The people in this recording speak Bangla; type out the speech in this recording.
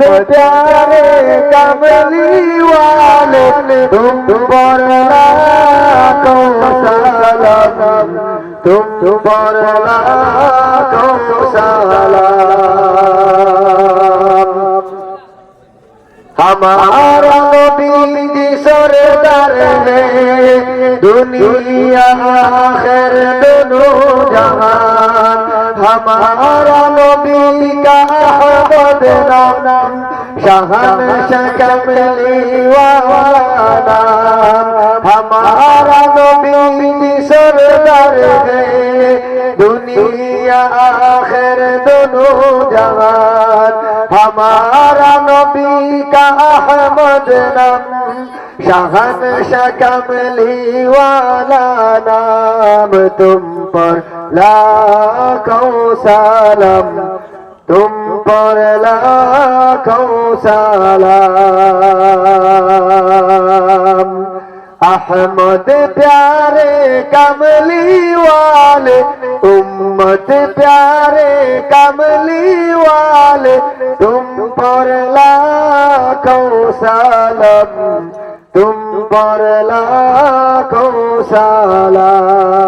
प्यारे कमली वाले तुम पर लाखों सलाम तुम पर लाखों सलाम हमारा नबी सरदार ने दुनिया आखिर दोनों जहान हमारा नबी का নাম শাহান নাম হামারা নবী সরদার হে দুনিয়া আখের দোনো জওয়ান হামারা নবী কা নাম তুম পর লাখো সালাম तुम पर लाखों सलाम अहमद प्यारे कमली वाले उम्मत प्यारे कमली वाले तुम पर लाखों सलाम तुम पर लाखों सलाम